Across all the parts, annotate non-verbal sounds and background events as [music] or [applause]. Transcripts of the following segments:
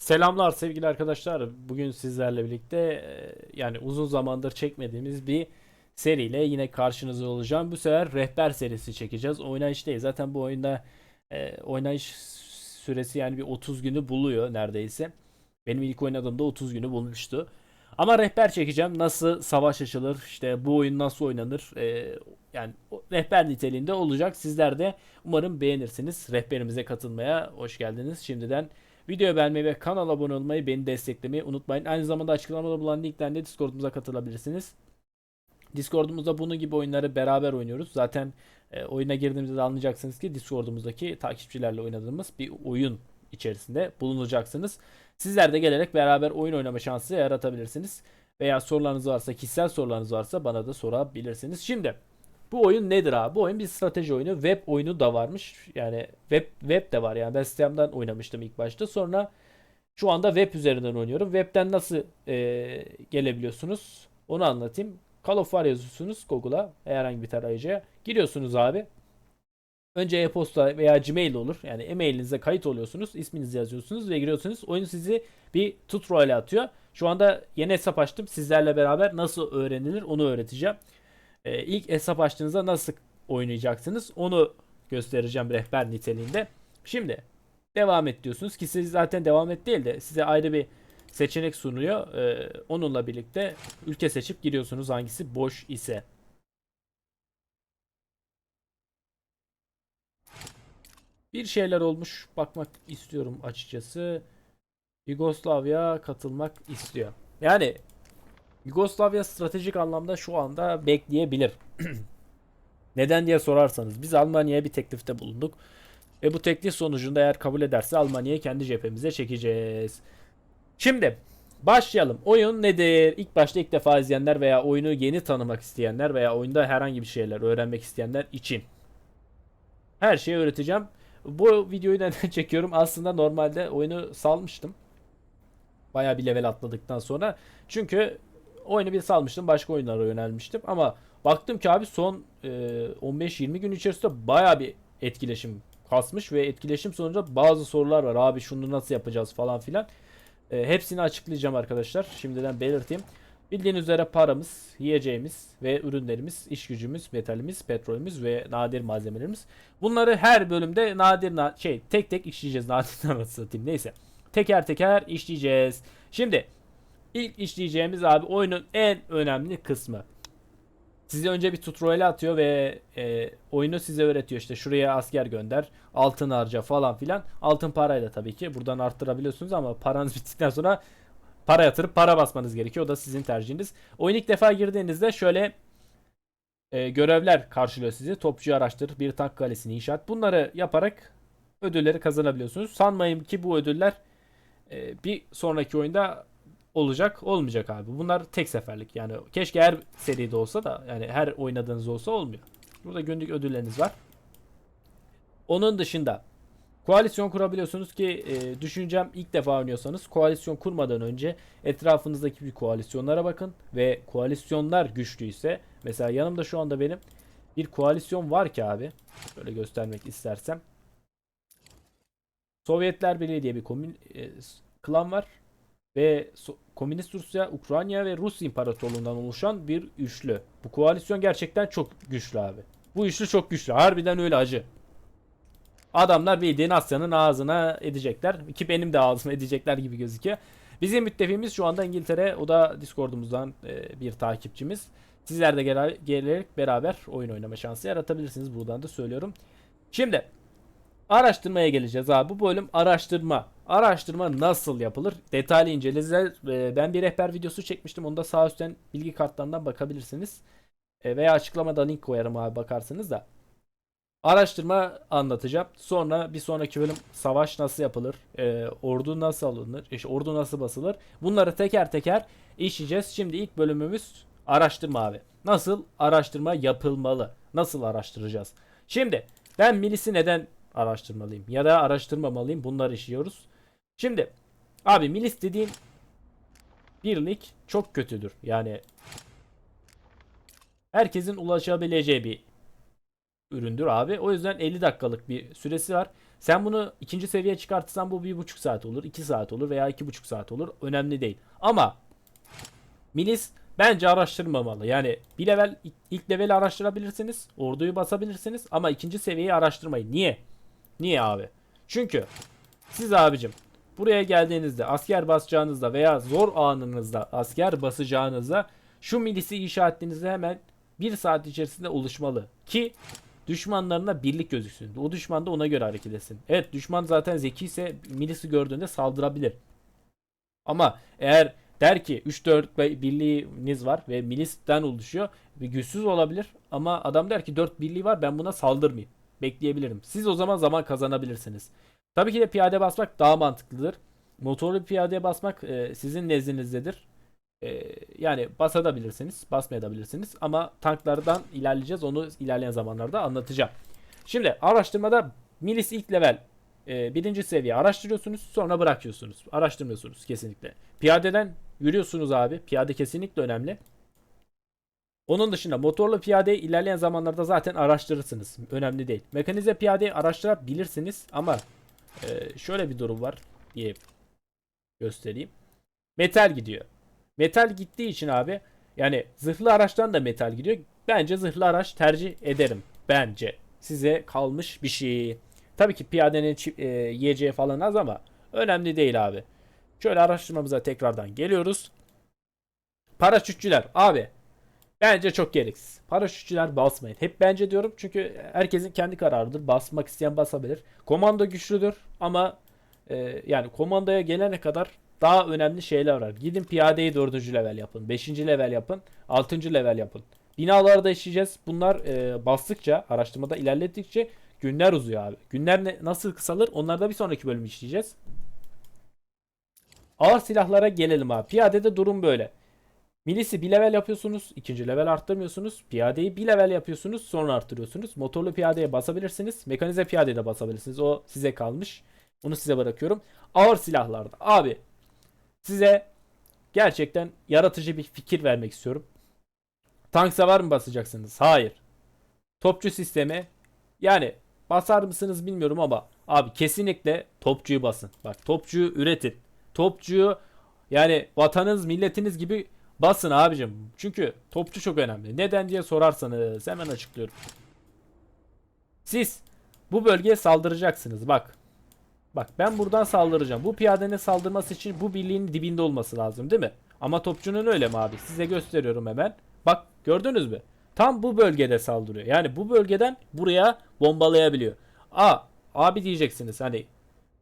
Selamlar sevgili arkadaşlar. Bugün sizlerle birlikte e, yani uzun zamandır çekmediğimiz bir seriyle yine karşınızda olacağım. Bu sefer rehber serisi çekeceğiz. Oynayış değil. Zaten bu oyunda e, oynayış süresi yani bir 30 günü buluyor neredeyse. Benim ilk oynadığımda 30 günü bulmuştu. Ama rehber çekeceğim. Nasıl savaş açılır, işte bu oyun nasıl oynanır. e, yani rehber niteliğinde olacak. Sizler de umarım beğenirsiniz. Rehberimize katılmaya hoş geldiniz. Şimdiden Videoyu beğenmeyi ve kanala abone olmayı, beni desteklemeyi unutmayın. Aynı zamanda açıklamada bulunan linkten de Discord'umuza katılabilirsiniz. Discord'umuzda bunun gibi oyunları beraber oynuyoruz. Zaten e, oyuna girdiğimizde de anlayacaksınız ki Discord'umuzdaki takipçilerle oynadığımız bir oyun içerisinde bulunacaksınız. Sizler de gelerek beraber oyun oynama şansı yaratabilirsiniz. Veya sorularınız varsa, kişisel sorularınız varsa bana da sorabilirsiniz. Şimdi bu oyun nedir abi? Bu oyun bir strateji oyunu. Web oyunu da varmış. Yani web web de var yani. Ben sistemden oynamıştım ilk başta. Sonra şu anda web üzerinden oynuyorum. Web'den nasıl e, gelebiliyorsunuz? Onu anlatayım. Call of War yazıyorsunuz Google'a herhangi bir tarayıcıya. Giriyorsunuz abi. Önce e-posta veya Gmail olur. Yani e-mailinize kayıt oluyorsunuz. isminizi yazıyorsunuz ve giriyorsunuz. Oyun sizi bir tutorial'e atıyor. Şu anda yeni hesap açtım. Sizlerle beraber nasıl öğrenilir onu öğreteceğim. Ee, ilk hesap açtığınızda nasıl oynayacaksınız onu göstereceğim rehber niteliğinde. Şimdi devam et diyorsunuz ki siz zaten devam et değil de size ayrı bir seçenek sunuyor. Ee, onunla birlikte ülke seçip giriyorsunuz hangisi boş ise. Bir şeyler olmuş bakmak istiyorum açıkçası. Yugoslavya katılmak istiyor. Yani Yugoslavya stratejik anlamda şu anda bekleyebilir. [clears throat] Neden diye sorarsanız biz Almanya'ya bir teklifte bulunduk. Ve bu teklif sonucunda eğer kabul ederse Almanya'yı kendi cephemize çekeceğiz. Şimdi başlayalım. Oyun nedir? İlk başta ilk defa izleyenler veya oyunu yeni tanımak isteyenler veya oyunda herhangi bir şeyler öğrenmek isteyenler için. Her şeyi öğreteceğim. Bu videoyu [laughs] neden çekiyorum? Aslında normalde oyunu salmıştım. Bayağı bir level atladıktan sonra. Çünkü oyunu bir salmıştım. Başka oyunlara yönelmiştim. Ama baktım ki abi son e, 15-20 gün içerisinde baya bir etkileşim kasmış ve etkileşim sonucunda bazı sorular var. Abi şunu nasıl yapacağız falan filan. E, hepsini açıklayacağım arkadaşlar. Şimdiden belirteyim. Bildiğiniz üzere paramız, yiyeceğimiz ve ürünlerimiz, iş gücümüz, metalimiz, petrolümüz ve nadir malzemelerimiz. Bunları her bölümde nadir na şey tek tek işleyeceğiz. [laughs] Nadir nasıl satayım neyse. Teker teker işleyeceğiz. Şimdi İlk işleyeceğimiz abi oyunun en önemli kısmı. Size önce bir tutorial atıyor ve e, oyunu size öğretiyor işte şuraya asker gönder, altın harca falan filan. Altın parayla tabii ki buradan arttırabiliyorsunuz ama paranız [laughs] bittikten sonra para yatırıp para basmanız gerekiyor. O da sizin tercihiniz. Oyun ilk defa girdiğinizde şöyle e, görevler karşılıyor sizi. Topçu araştır, bir tank kalesini inşaat. Bunları yaparak ödülleri kazanabiliyorsunuz. Sanmayın ki bu ödüller e, bir sonraki oyunda olacak olmayacak abi. Bunlar tek seferlik yani keşke her seride olsa da yani her oynadığınız olsa olmuyor. Burada günlük ödülleriniz var. Onun dışında koalisyon kurabiliyorsunuz ki e, düşüncem ilk defa oynuyorsanız koalisyon kurmadan önce etrafınızdaki bir koalisyonlara bakın ve koalisyonlar güçlüyse mesela yanımda şu anda benim bir koalisyon var ki abi şöyle göstermek istersem Sovyetler Birliği diye bir komün, e, klan var ve Komünist Rusya, Ukrayna ve Rus İmparatorluğundan oluşan bir üçlü. Bu koalisyon gerçekten çok güçlü abi. Bu üçlü çok güçlü. Harbiden öyle acı. Adamlar bildiğin Asya'nın ağzına edecekler. Ki benim de ağzıma [laughs] edecekler gibi gözüküyor. Bizim müttefiğimiz şu anda İngiltere. O da Discord'umuzdan e, bir takipçimiz. Sizler de gel- gelerek beraber oyun oynama şansı yaratabilirsiniz. Buradan da söylüyorum. Şimdi Araştırmaya geleceğiz abi. Bu bölüm araştırma. Araştırma nasıl yapılır? Detaylı inceleyeceğiz. Ee, Ben bir rehber videosu çekmiştim. Onu da sağ üstten bilgi kartlarından bakabilirsiniz. Ee, Veya açıklamada link koyarım abi bakarsınız da. Araştırma anlatacağım. Sonra bir sonraki bölüm savaş nasıl yapılır? Ee, ordu nasıl alınır? İşte ordu nasıl basılır? Bunları teker teker işleyeceğiz. Şimdi ilk bölümümüz araştırma abi. Nasıl araştırma yapılmalı? Nasıl araştıracağız? Şimdi ben milisi neden araştırmalıyım ya da araştırmamalıyım bunları işliyoruz. Şimdi abi milis dediğin birlik çok kötüdür. Yani herkesin ulaşabileceği bir üründür abi. O yüzden 50 dakikalık bir süresi var. Sen bunu ikinci seviyeye çıkartırsan bu bir buçuk saat olur, iki saat olur veya iki buçuk saat olur. Önemli değil. Ama milis bence araştırmamalı. Yani bir level ilk leveli araştırabilirsiniz. Orduyu basabilirsiniz ama ikinci seviyeyi araştırmayın. Niye? Niye abi? Çünkü siz abicim buraya geldiğinizde asker basacağınızda veya zor anınızda asker basacağınızda şu milisi inşa ettiğinizde hemen bir saat içerisinde oluşmalı ki düşmanlarına birlik gözüksün. O düşman da ona göre hareket etsin. Evet düşman zaten zeki ise milisi gördüğünde saldırabilir. Ama eğer der ki 3-4 birliğiniz var ve milisten oluşuyor ve güçsüz olabilir ama adam der ki 4 birliği var ben buna saldırmayayım. Bekleyebilirim. Siz o zaman zaman kazanabilirsiniz. Tabii ki de piyade basmak daha mantıklıdır. Motorlu piyadeye basmak e, sizin nezdinizdedir. E, yani basabilirsiniz, basmayabilirsiniz ama tanklardan ilerleyeceğiz. Onu ilerleyen zamanlarda anlatacağım. Şimdi araştırmada milis ilk level e, birinci seviye araştırıyorsunuz sonra bırakıyorsunuz. Araştırmıyorsunuz kesinlikle. Piyadeden yürüyorsunuz abi. Piyade kesinlikle önemli. Onun dışında motorlu piyadeyi ilerleyen zamanlarda zaten araştırırsınız. Önemli değil. Mekanize piyadeyi araştırabilirsiniz ama e, şöyle bir durum var diye göstereyim. Metal gidiyor. Metal gittiği için abi yani zırhlı araçtan da metal gidiyor. Bence zırhlı araç tercih ederim. Bence. Size kalmış bir şey. Tabii ki piyadenin e, yiyeceği falan az ama önemli değil abi. Şöyle araştırmamıza tekrardan geliyoruz. Paraşütçüler abi bence çok gereksiz. Paraşütçüler basmayın. Hep bence diyorum çünkü herkesin kendi kararıdır. Basmak isteyen basabilir. Komando güçlüdür ama e, yani komandoya gelene kadar daha önemli şeyler var. Gidin piyadeyi 4. level yapın. 5. level yapın. 6. level yapın. Binalarda işleyeceğiz. Bunlar e, bastıkça, araştırmada ilerledikçe günler uzuyor abi. Günler ne, nasıl kısalır? Onlarda bir sonraki bölüm işleyeceğiz. Ağır silahlara gelelim abi. Piyadede durum böyle. Milisi bir level yapıyorsunuz. ikinci level arttırmıyorsunuz. Piyadeyi bir level yapıyorsunuz. Sonra arttırıyorsunuz. Motorlu piyadeye basabilirsiniz. Mekanize piyadeye de basabilirsiniz. O size kalmış. Onu size bırakıyorum. Ağır silahlarda. Abi size gerçekten yaratıcı bir fikir vermek istiyorum. Tank savar mı basacaksınız? Hayır. Topçu sistemi yani basar mısınız bilmiyorum ama abi kesinlikle topçuyu basın. Bak topçuyu üretin. Topçuyu yani vatanınız milletiniz gibi basın abicim. Çünkü topçu çok önemli. Neden diye sorarsanız hemen açıklıyorum. Siz bu bölgeye saldıracaksınız bak. Bak ben buradan saldıracağım. Bu piyadenin saldırması için bu birliğin dibinde olması lazım değil mi? Ama topçunun öyle mi abi? Size gösteriyorum hemen. Bak gördünüz mü? Tam bu bölgede saldırıyor. Yani bu bölgeden buraya bombalayabiliyor. A abi diyeceksiniz hani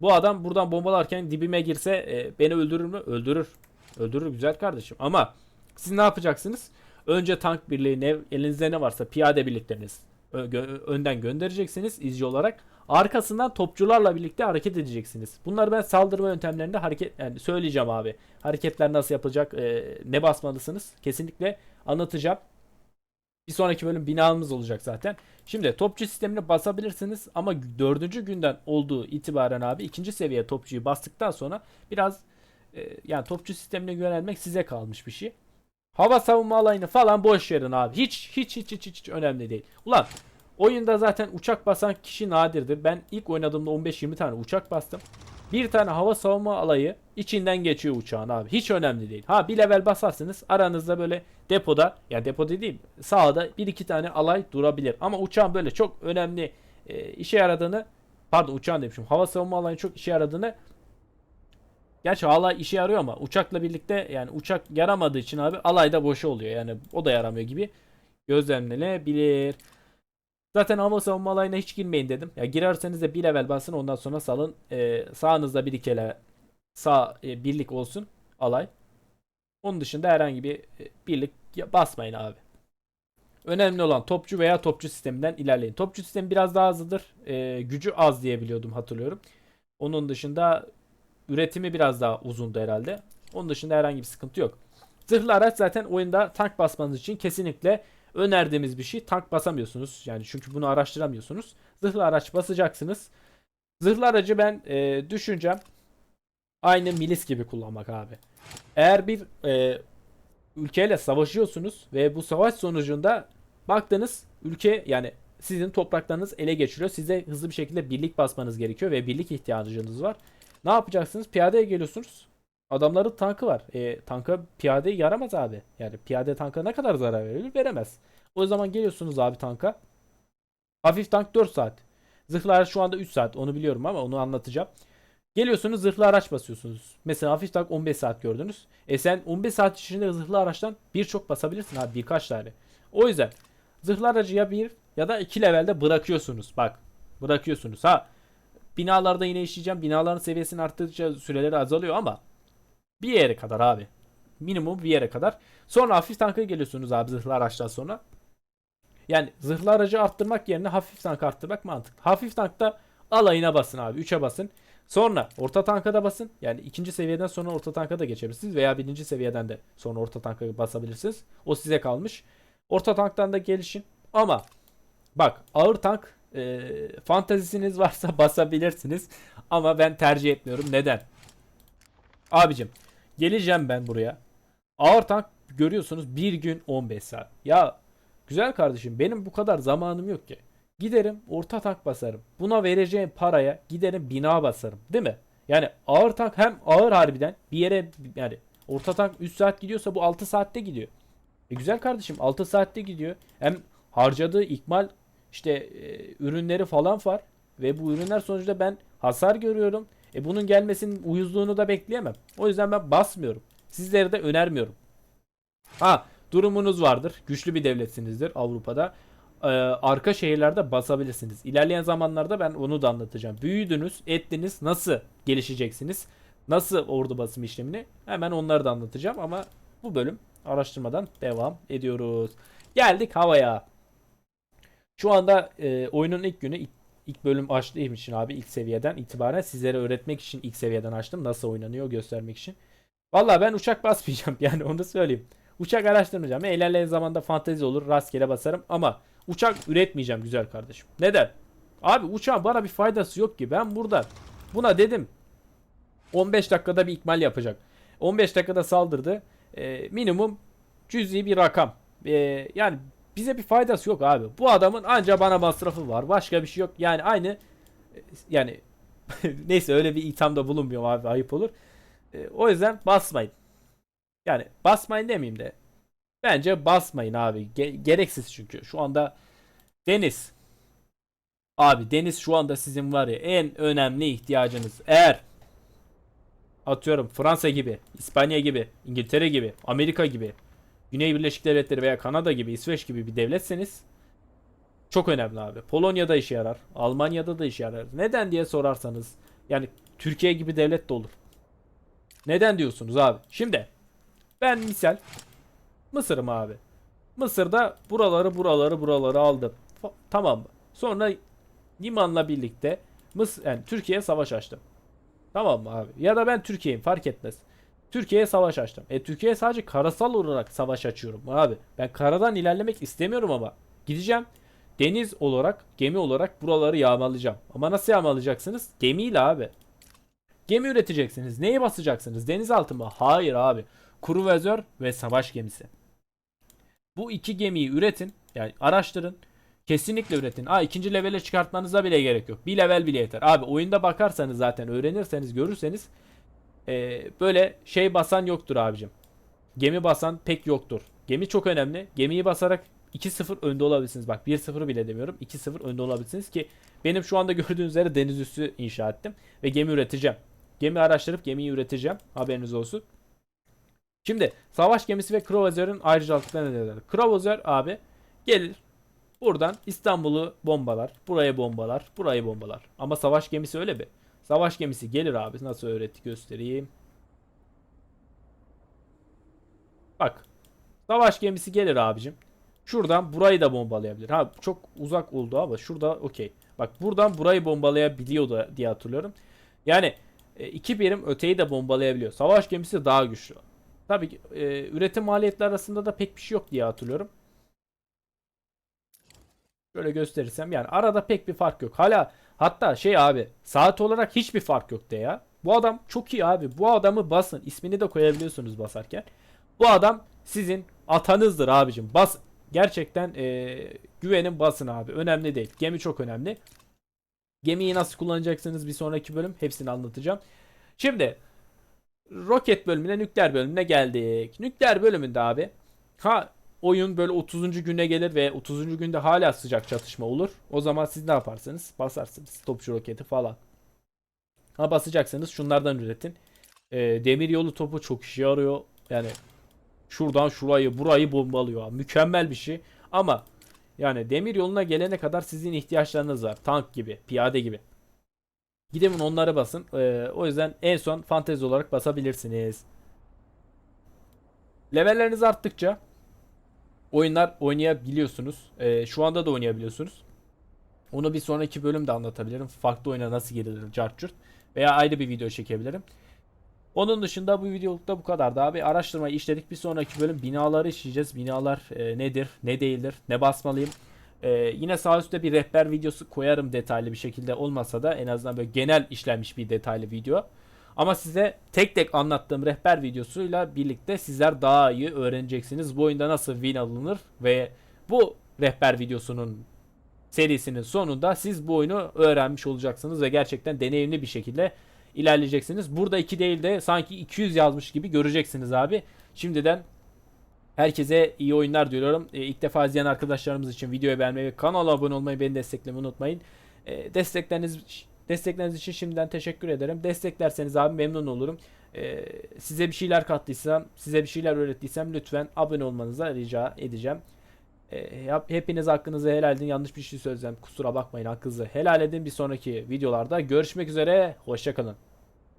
bu adam buradan bombalarken dibime girse e, beni öldürür mü? Öldürür. Öldürür güzel kardeşim. Ama siz ne yapacaksınız? Önce tank birliği ne, elinizde ne varsa piyade birlikleriniz önden göndereceksiniz izci olarak. Arkasından topçularla birlikte hareket edeceksiniz. Bunları ben saldırma yöntemlerinde hareket yani söyleyeceğim abi. Hareketler nasıl yapılacak, e, ne basmalısınız kesinlikle anlatacağım. Bir sonraki bölüm binamız olacak zaten. Şimdi topçu sistemine basabilirsiniz ama dördüncü günden olduğu itibaren abi ikinci seviye topçuyu bastıktan sonra biraz e, yani topçu sistemine yönelmek size kalmış bir şey. Hava savunma alayını falan boş verin abi. Hiç hiç hiç hiç hiç önemli değil. Ulan oyunda zaten uçak basan kişi nadirdir. Ben ilk oynadığımda 15-20 tane uçak bastım. Bir tane hava savunma alayı içinden geçiyor uçağın abi. Hiç önemli değil. Ha bir level basarsınız aranızda böyle depoda ya depoda değil sağda bir iki tane alay durabilir. Ama uçağın böyle çok önemli e, işe yaradığını pardon uçağın demişim hava savunma alayının çok işe yaradığını Gerçi alay işe yarıyor ama uçakla birlikte yani uçak yaramadığı için abi alay da boşa oluyor. Yani o da yaramıyor gibi gözlemlenebilir. Zaten hava savunma alayına hiç girmeyin dedim. Ya girerseniz de bir level basın ondan sonra salın. Ee, sağınızda bir iki sağ e, birlik olsun alay. Onun dışında herhangi bir e, birlik basmayın abi. Önemli olan topçu veya topçu sisteminden ilerleyin. Topçu sistemi biraz daha hızlıdır. Ee, gücü az diye biliyordum hatırlıyorum. Onun dışında üretimi biraz daha uzundu herhalde. Onun dışında herhangi bir sıkıntı yok. Zırhlı araç zaten oyunda tank basmanız için kesinlikle önerdiğimiz bir şey. Tank basamıyorsunuz. Yani çünkü bunu araştıramıyorsunuz. Zırhlı araç basacaksınız. Zırhlı aracı ben e, düşüncem aynı milis gibi kullanmak abi. Eğer bir e, ülkeyle savaşıyorsunuz ve bu savaş sonucunda baktınız ülke yani sizin topraklarınız ele geçiriyor. Size hızlı bir şekilde birlik basmanız gerekiyor ve birlik ihtiyacınız var. Ne yapacaksınız? Piyadeye geliyorsunuz. Adamların tankı var. E, tanka piyade yaramaz abi. Yani piyade tanka ne kadar zarar verir? Veremez. O zaman geliyorsunuz abi tanka. Hafif tank 4 saat. Zırhlı araç şu anda 3 saat. Onu biliyorum ama onu anlatacağım. Geliyorsunuz zırhlı araç basıyorsunuz. Mesela hafif tank 15 saat gördünüz. E sen 15 saat içinde zırhlı araçtan birçok basabilirsin abi birkaç tane. O yüzden zırhlı aracı ya bir ya da iki levelde bırakıyorsunuz. Bak bırakıyorsunuz. Ha binalarda yine işleyeceğim. Binaların seviyesini arttıkça süreleri azalıyor ama bir yere kadar abi. Minimum bir yere kadar. Sonra hafif tanka geliyorsunuz abi zırhlı araçtan sonra. Yani zırhlı aracı arttırmak yerine hafif tank arttırmak mantıklı. Hafif tankta alayına basın abi. 3'e basın. Sonra orta tanka da basın. Yani ikinci seviyeden sonra orta tanka da geçebilirsiniz. Veya birinci seviyeden de sonra orta tanka basabilirsiniz. O size kalmış. Orta tanktan da gelişin. Ama bak ağır tank e, fantezisiniz varsa [laughs] basabilirsiniz. Ama ben tercih etmiyorum. Neden? Abicim geleceğim ben buraya. Ağır tank görüyorsunuz bir gün 15 saat. Ya güzel kardeşim benim bu kadar zamanım yok ki. Giderim orta tank basarım. Buna vereceğim paraya giderim bina basarım. Değil mi? Yani ağır tank hem ağır harbiden bir yere yani orta tank 3 saat gidiyorsa bu 6 saatte gidiyor. E güzel kardeşim 6 saatte gidiyor. Hem harcadığı ikmal işte e, ürünleri falan var. Ve bu ürünler sonucunda ben hasar görüyorum. E bunun gelmesinin uyuzluğunu da bekleyemem. O yüzden ben basmıyorum. Sizlere de önermiyorum. Ha durumunuz vardır. Güçlü bir devletsinizdir Avrupa'da. Ee, arka şehirlerde basabilirsiniz. İlerleyen zamanlarda ben onu da anlatacağım. Büyüdünüz, ettiniz, nasıl gelişeceksiniz? Nasıl ordu basım işlemini? Hemen onları da anlatacağım ama bu bölüm araştırmadan devam ediyoruz. Geldik havaya. Şu anda e, oyunun ilk günü ilk, ilk bölüm açtığım için abi ilk seviyeden itibaren sizlere öğretmek için ilk seviyeden açtım. Nasıl oynanıyor göstermek için. Valla ben uçak basmayacağım [laughs] yani onu da söyleyeyim. Uçak araştırmayacağım. E, ilerleyen zamanda fantezi olur rastgele basarım ama uçak üretmeyeceğim güzel kardeşim. Neden? Abi uçağın bana bir faydası yok ki. Ben burada buna dedim 15 dakikada bir ikmal yapacak. 15 dakikada saldırdı. E, minimum cüzi bir rakam. E, yani bize bir faydası yok abi. Bu adamın anca bana masrafı var. Başka bir şey yok. Yani aynı e, yani [laughs] neyse öyle bir ithamda bulunmuyorum abi ayıp olur. E, o yüzden basmayın. Yani basmayın demeyeyim de. Bence basmayın abi. Ge- gereksiz çünkü. Şu anda deniz. Abi deniz şu anda sizin var ya en önemli ihtiyacınız. Eğer atıyorum Fransa gibi, İspanya gibi, İngiltere gibi, Amerika gibi, Güney Birleşik Devletleri veya Kanada gibi, İsveç gibi bir devletseniz çok önemli abi. Polonya'da işe yarar, Almanya'da da işe yarar. Neden diye sorarsanız yani Türkiye gibi devlet de olur. Neden diyorsunuz abi? Şimdi ben misal Mısır'ım abi. Mısır'da buraları buraları buraları aldım. Tamam mı? Sonra limanla birlikte Mısır yani Türkiye'ye savaş açtım. Tamam mı abi? Ya da ben Türkiye'yim fark etmez. Türkiye'ye savaş açtım. E Türkiye'ye sadece karasal olarak savaş açıyorum abi. Ben karadan ilerlemek istemiyorum ama. Gideceğim deniz olarak, gemi olarak buraları yağmalayacağım. Ama nasıl yağmalayacaksınız? Gemiyle abi. Gemi üreteceksiniz. Neyi basacaksınız? Denizaltı mı? Hayır abi. Kruvazör ve savaş gemisi. Bu iki gemiyi üretin. Yani araştırın. Kesinlikle üretin. Aa ikinci levele çıkartmanıza bile gerek yok. Bir level bile yeter. Abi oyunda bakarsanız zaten öğrenirseniz görürseniz ee, böyle şey basan yoktur abicim. Gemi basan pek yoktur. Gemi çok önemli. Gemiyi basarak 2-0 önde olabilirsiniz. Bak 1-0 bile demiyorum. 2-0 önde olabilirsiniz ki benim şu anda gördüğünüz üzere deniz üssü inşa ettim. Ve gemi üreteceğim. Gemi araştırıp gemiyi üreteceğim. Haberiniz olsun. Şimdi savaş gemisi ve kruvazörün ayrıcalıkları neler? Kruvazör abi gelir buradan İstanbul'u bombalar, buraya bombalar, burayı bombalar. Ama savaş gemisi öyle bir. Savaş gemisi gelir abi nasıl öğretti göstereyim. Bak. Savaş gemisi gelir abicim. Şuradan burayı da bombalayabilir. Ha çok uzak oldu ama şurada okey. Bak buradan burayı bombalayabiliyor da diye hatırlıyorum. Yani e, iki birim öteyi de bombalayabiliyor. Savaş gemisi daha güçlü. Tabii ki e, üretim maliyetleri arasında da pek bir şey yok diye hatırlıyorum. Şöyle gösterirsem yani arada pek bir fark yok. Hala hatta şey abi saat olarak hiçbir fark yok de ya. Bu adam çok iyi abi. Bu adamı basın. İsmini de koyabiliyorsunuz basarken. Bu adam sizin atanızdır abicim. Bas Gerçekten e, güvenin basın abi. Önemli değil. Gemi çok önemli. Gemiyi nasıl kullanacaksınız bir sonraki bölüm hepsini anlatacağım. Şimdi roket bölümüne, nükleer bölümüne geldik. Nükleer bölümünde abi ha oyun böyle 30. güne gelir ve 30. günde hala sıcak çatışma olur. O zaman siz ne yaparsınız? Basarsınız topçu roketi falan. Ha basacaksanız şunlardan üretin. Ee, demir yolu topu çok işe yarıyor. Yani şuradan şurayı burayı bombalıyor. Mükemmel bir şey. Ama yani demir yoluna gelene kadar sizin ihtiyaçlarınız var. Tank gibi, piyade gibi. Gidin onları basın. Ee, o yüzden en son fantezi olarak basabilirsiniz. Levelleriniz arttıkça oyunlar oynayabiliyorsunuz. Ee, şu anda da oynayabiliyorsunuz. Onu bir sonraki bölümde anlatabilirim. Farklı oyuna nasıl girilir, cart curt. Veya ayrı bir video çekebilirim. Onun dışında bu videolukta bu kadardı abi. Araştırmayı işledik. Bir sonraki bölüm binaları işleyeceğiz. Binalar e, nedir, ne değildir, ne basmalıyım. E, yine sağ üstte bir rehber videosu koyarım detaylı bir şekilde olmasa da en azından böyle genel işlenmiş bir detaylı video. Ama size tek tek anlattığım rehber videosuyla birlikte sizler daha iyi öğreneceksiniz. Bu oyunda nasıl win alınır ve bu rehber videosunun serisinin sonunda siz bu oyunu öğrenmiş olacaksınız ve gerçekten deneyimli bir şekilde ilerleyeceksiniz. Burada 2 değil de sanki 200 yazmış gibi göreceksiniz abi. Şimdiden herkese iyi oyunlar diliyorum. E, ilk defa izleyen arkadaşlarımız için videoyu beğenmeyi ve kanala abone olmayı, beni desteklemeyi unutmayın. E, destekleriniz destekleriniz için şimdiden teşekkür ederim. Desteklerseniz abi memnun olurum. E, size bir şeyler kattıysam, size bir şeyler öğrettiysem lütfen abone olmanıza rica edeceğim. E, yap- hepiniz hakkınızı helal edin. Yanlış bir şey söylesem kusura bakmayın hakkınızı helal edin. Bir sonraki videolarda görüşmek üzere. Hoşçakalın.